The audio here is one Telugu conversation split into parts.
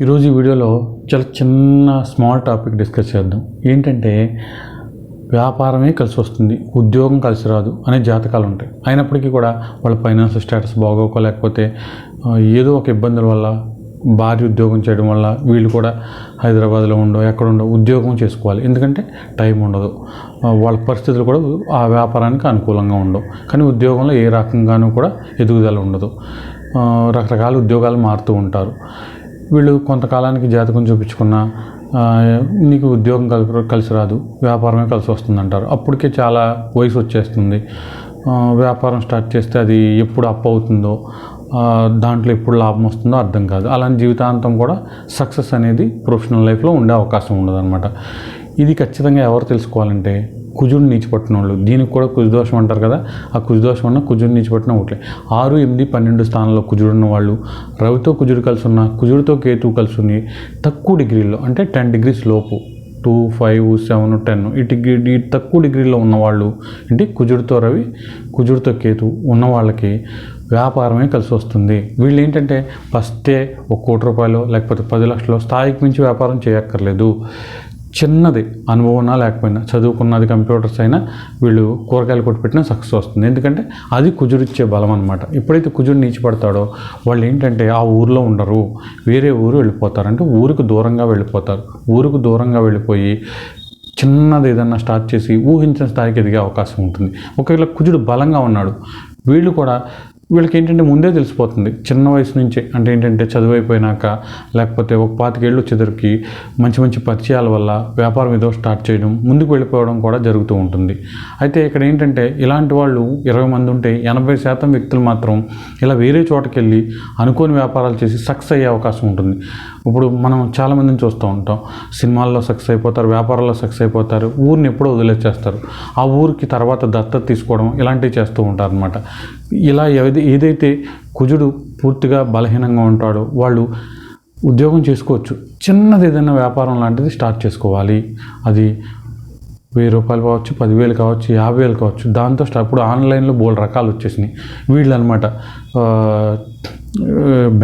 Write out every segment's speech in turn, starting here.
ఈరోజు ఈ వీడియోలో చాలా చిన్న స్మాల్ టాపిక్ డిస్కస్ చేద్దాం. ఏంటంటే వ్యాపారమే కలిసి వస్తుంది ఉద్యోగం కలిసి రాదు అనే జాతకాలు ఉంటాయి. అయినప్పటికీ కూడా వాళ్ళ ఫైనాన్షియల్ స్టేటస్ బాగోక లేకపోతే ఏదో ఒక ఇబ్బందుల వల్ల భారీ ఉద్యోగం చేయడం వల్ల వీళ్ళు కూడా హైదరాబాద్లో ఉండో ఎక్కడ ఉండో ఉద్యోగం చేసుకోవాలి. ఎందుకంటే టైం ఉండదు. వాళ్ళ పరిస్థితులు కూడా ఆ వ్యాపారానికి అనుకూలంగా ఉండవు. కానీ ఉద్యోగంలో ఏ రకంగానూ కూడా ఎదుగుదల ఉండదు. రకరకాల ఉద్యోగాలు మారుతూ ఉంటారు. వీళ్ళు కొంతకాలానికి జాతకం చూపించుకున్న నీకు ఉద్యోగం కలిసి కలిసి రాదు వ్యాపారమే కలిసి వస్తుందంటారు. అప్పటికే చాలా వయసు వచ్చేస్తుంది. వ్యాపారం స్టార్ట్ చేస్తే అది ఎప్పుడు అప్ అవుతుందో దాంట్లో ఎప్పుడు లాభం వస్తుందో అర్థం కాదు. అలాంటి జీవితాంతం కూడా సక్సెస్ అనేది ప్రొఫెషనల్ లైఫ్లో ఉండే అవకాశం ఉండదు ఇది ఖచ్చితంగా ఎవరు తెలుసుకోవాలంటే కుజుడు నీచిపట్టిన వాళ్ళు. దీనికి కూడా కుజదోషం అంటారు కదా. ఆ కుజదోషం అన్న కుజుడు నీచిపట్టిన ఒకటే. ఆరు ఎనిమిది పన్నెండు స్థానంలో కుజుడు ఉన్న వాళ్ళు రవితో కుజుడు కలిసి ఉన్న కుజుడితో కేతు కలిసి ఉంది తక్కువ డిగ్రీలో అంటే టెన్ డిగ్రీస్ లోపు టూ ఫైవ్ సెవెన్ టెన్ ఈ డిగ్రీ తక్కువ డిగ్రీలో ఉన్నవాళ్ళు అంటే కుజుడితో రవి కుజుడితో కేతు ఉన్న వాళ్ళకి వ్యాపారమే కలిసి వస్తుంది. వీళ్ళు ఏంటంటే ఫస్టే ఒక కోటి రూపాయలు లేకపోతే పది లక్షలు స్థాయికి మించి వ్యాపారం చేయక్కర్లేదు. చిన్నది అనుభవం ఉన్నా లేకపోయినా చదువుకున్నది కంప్యూటర్స్ అయినా వీళ్ళు కూరగాయలు కొట్టి పెట్టినా సక్సెస్ వస్తుంది. ఎందుకంటే అది కుజుడిచ్చే బలం అనమాట ఎప్పుడైతే కుజుడు నీచిపడతాడో వాళ్ళు ఏంటంటే ఆ ఊరిలో ఉండరు. వేరే ఊరు వెళ్ళిపోతారు. అంటే ఊరికి దూరంగా వెళ్ళిపోతారు. ఊరికి దూరంగా వెళ్ళిపోయి చిన్నది ఏదన్నా స్టార్ట్ చేసి ఊహించిన స్థాయికి ఎదిగే అవకాశం ఉంటుంది. ఒకవేళ కుజుడు బలంగా ఉన్నాడు వీళ్ళు కూడా వీళ్ళకి ఏంటంటే ముందే తెలిసిపోతుంది. చిన్న వయసు నుంచే అంటే ఏంటంటే చదువు అయిపోయినాక లేకపోతే ఒక పాతికేళ్ళు వచ్చేదరికి మంచి మంచి పరిచయాల వల్ల వ్యాపారం ఏదో స్టార్ట్ చేయడం ముందుకు వెళ్ళిపోవడం కూడా జరుగుతూ ఉంటుంది. అయితే ఇక్కడ ఏంటంటే ఇలాంటి వాళ్ళు ఇరవై మంది ఉంటే ఎనభై శాతం వ్యక్తులు మాత్రం ఇలా వేరే చోటకి వెళ్ళి అనుకోని వ్యాపారాలు చేసి సక్సెస్ అయ్యే అవకాశం ఉంటుంది. ఇప్పుడు మనం చాలామందిని చూస్తూ ఉంటాం. సినిమాల్లో సక్సెస్ అయిపోతారు వ్యాపారాల్లో సక్సెస్ అయిపోతారు ఊరిని ఎప్పుడో వదిలేసేస్తారు. ఆ ఊరికి తర్వాత దత్తత తీసుకోవడం ఇలాంటివి చేస్తూ ఉంటారు అనమాట ఇలా ఏది ఏదైతే కుజుడు పూర్తిగా బలహీనంగా ఉంటాడో వాళ్ళు ఉద్యోగం చేసుకోవచ్చు. చిన్నది ఏదైనా వ్యాపారం లాంటిది స్టార్ట్ చేసుకోవాలి. అది వెయ్యి రూపాయలు కావచ్చు పదివేలు కావచ్చు యాభై వేలు కావచ్చు. దాంతో స్టార్ట్ ఇప్పుడు ఆన్లైన్లో బోల్ రకాలు వచ్చేసినాయి. వీళ్ళు అనమాట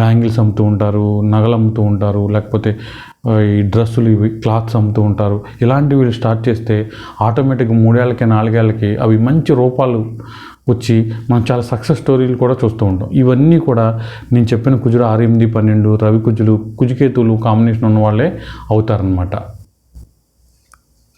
బ్యాంగిల్స్ అమ్ముతూ ఉంటారు నగలు అమ్ముతూ ఉంటారు లేకపోతే ఈ డ్రెస్సులు ఇవి క్లాత్స్ అమ్ముతూ ఉంటారు. ఇలాంటివి వీళ్ళు స్టార్ట్ చేస్తే ఆటోమేటిక్గా మూడేళ్ళకి నాలుగేళ్ళకి అవి మంచి రూపాలు వచ్చి మనం చాలా సక్సెస్ స్టోరీలు కూడా చూస్తూ ఉంటాం. ఇవన్నీ కూడా నేను చెప్పిన కుజుడు ఆరు ఎనిమిది పన్నెండు రవి కుజులు కుజుకేతులు కాంబినేషన్ ఉన్న వాళ్ళే అవుతారనమాట